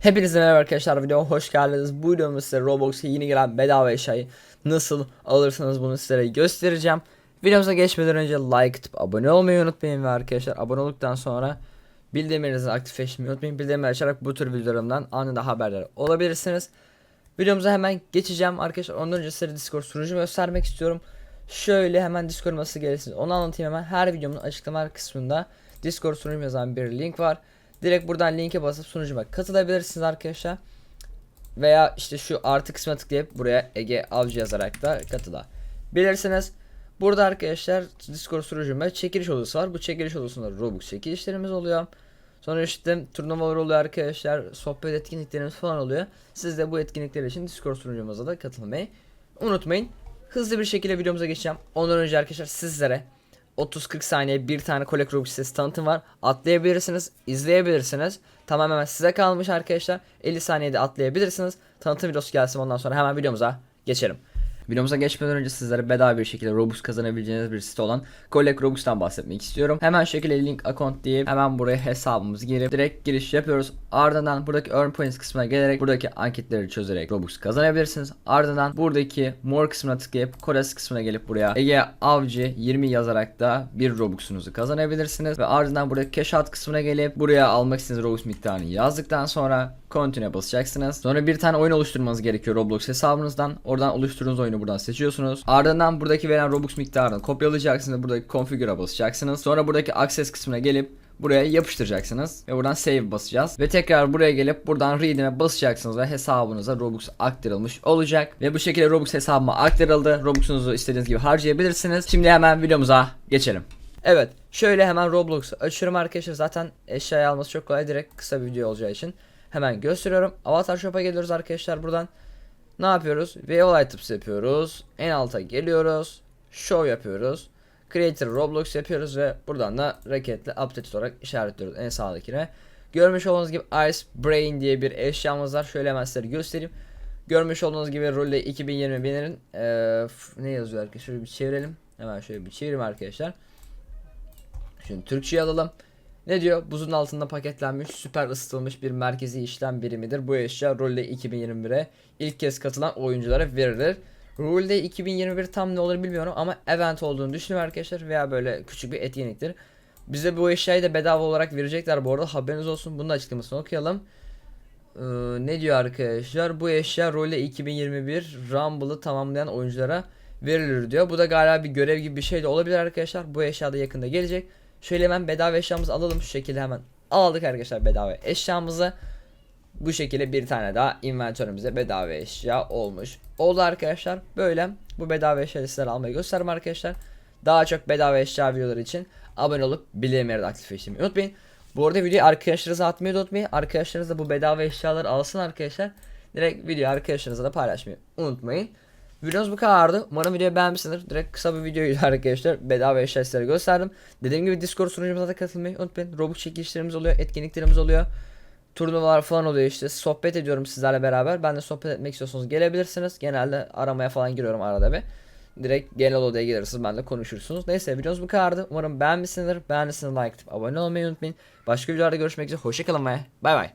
Hepinize merhaba arkadaşlar videoma hoş geldiniz. Bu videomda size Roblox'a yeni gelen bedava eşyayı nasıl alırsınız bunu sizlere göstereceğim. Videomuza geçmeden önce like atıp abone olmayı unutmayın ve arkadaşlar abone olduktan sonra bildirimlerinizi aktifleştirmeyi unutmayın. Bildirimleri açarak bu tür videolarımdan anında haberdar olabilirsiniz. Videomuza hemen geçeceğim arkadaşlar. Ondan önce size Discord sunucumu göstermek istiyorum. Şöyle hemen Discord nasıl gelirsiniz onu anlatayım hemen. Her videomun açıklamalar kısmında Discord sunucumu yazan bir link var. Direkt buradan linke basıp sunucuma katılabilirsiniz arkadaşlar. Veya işte şu artı kısmına tıklayıp buraya Ege Avcı yazarak da katılabilirsiniz. Burada arkadaşlar Discord sunucumda çekiliş odası var. Bu çekiliş odasında Robux çekilişlerimiz oluyor. Sonra işte turnuvalar oluyor arkadaşlar. Sohbet etkinliklerimiz falan oluyor. Siz de bu etkinlikler için Discord sunucumuza da katılmayı unutmayın. Hızlı bir şekilde videomuza geçeceğim. Ondan önce arkadaşlar sizlere 30-40 saniye bir tane Robux sitesi tanıtım var. Atlayabilirsiniz, izleyebilirsiniz. Tamamen size kalmış arkadaşlar. 50 saniyede atlayabilirsiniz. Tanıtım videosu gelsin ondan sonra hemen videomuza geçelim. Videomuza geçmeden önce sizlere bedava bir şekilde Robux kazanabileceğiniz bir site olan Collect Robux'tan bahsetmek istiyorum. Hemen şekilde link account deyip hemen buraya hesabımızı girip direkt giriş yapıyoruz. Ardından buradaki earn points kısmına gelerek buradaki anketleri çözerek Robux kazanabilirsiniz. Ardından buradaki more kısmına tıklayıp Kores kısmına gelip buraya Ege Avcı 20 yazarak da bir Robux'unuzu kazanabilirsiniz. Ve ardından buradaki cash out kısmına gelip buraya almak istediğiniz Robux miktarını yazdıktan sonra Continue basacaksınız. Sonra bir tane oyun oluşturmanız gerekiyor Roblox hesabınızdan. Oradan oluşturduğunuz oyunu buradan seçiyorsunuz. Ardından buradaki verilen Robux miktarını kopyalayacaksınız. Buradaki Configure'a basacaksınız. Sonra buradaki Access kısmına gelip buraya yapıştıracaksınız ve buradan save basacağız ve tekrar buraya gelip buradan redeem'e basacaksınız ve hesabınıza Robux aktarılmış olacak ve bu şekilde Robux hesabıma aktarıldı. Robux'unuzu istediğiniz gibi harcayabilirsiniz. Şimdi hemen videomuza geçelim. Evet şöyle hemen Roblox'u açıyorum arkadaşlar zaten eşyayı alması çok kolay direkt kısa bir video olacağı için hemen gösteriyorum. Avatar Shop'a geliyoruz arkadaşlar buradan. Ne yapıyoruz? VO Items yapıyoruz. En alta geliyoruz. Show yapıyoruz. Creator Roblox yapıyoruz ve buradan da raketle update olarak işaretliyoruz en sağdakine. Görmüş olduğunuz gibi Ice Brain diye bir eşyamız var. Şöyle hemen size göstereyim. Görmüş olduğunuz gibi Rolle 2021'in eee, f- ne yazıyor arkadaşlar? Şöyle bir çevirelim. Hemen şöyle bir çevireyim arkadaşlar. Şimdi Türkçe'ye alalım. Ne diyor? Buzun altında paketlenmiş süper ısıtılmış bir merkezi işlem birimidir. Bu eşya Rolle 2021'e ilk kez katılan oyunculara verilir. Rolle 2021 tam ne olur bilmiyorum ama event olduğunu düşünüyorum arkadaşlar veya böyle küçük bir etkinliktir. Bize bu eşyayı da bedava olarak verecekler bu arada haberiniz olsun. Bunun açıklamasını okuyalım. Ee, ne diyor arkadaşlar? Bu eşya Rolle 2021 Rumble'ı tamamlayan oyunculara verilir diyor. Bu da galiba bir görev gibi bir şey de olabilir arkadaşlar. Bu eşya da yakında gelecek. Şöyle hemen bedava eşyamızı alalım şu şekilde hemen aldık arkadaşlar bedava eşyamızı. Bu şekilde bir tane daha inventörümüze bedava eşya olmuş. Oldu arkadaşlar. Böyle bu bedava eşya listeleri almayı gösterdim arkadaşlar. Daha çok bedava eşya videoları için abone olup bildirimleri de aktifleştirmeyi unutmayın. Bu arada videoyu arkadaşlarınıza atmayı unutmayın. Arkadaşlarınız da bu bedava eşyaları alsın arkadaşlar. Direkt videoyu arkadaşlarınızla da paylaşmayı unutmayın. Videomuz bu kadardı. Umarım videoyu beğenmişsinizdir. Direkt kısa bir videoydu arkadaşlar. Bedava eşya listeleri gösterdim. Dediğim gibi Discord sunucumuza da katılmayı unutmayın. Robux çekilişlerimiz oluyor, etkinliklerimiz oluyor. Turnuvalar falan oluyor işte. Sohbet ediyorum sizlerle beraber. Ben de sohbet etmek istiyorsanız gelebilirsiniz. Genelde aramaya falan giriyorum arada bir. Direkt genel odaya gelirsiniz. Ben de konuşursunuz. Neyse videomuz bu kadardı. Umarım beğenmişsinizdir. Beğendiyseniz like atıp abone olmayı unutmayın. Başka videolarda görüşmek üzere. Hoşçakalın ve bay bay.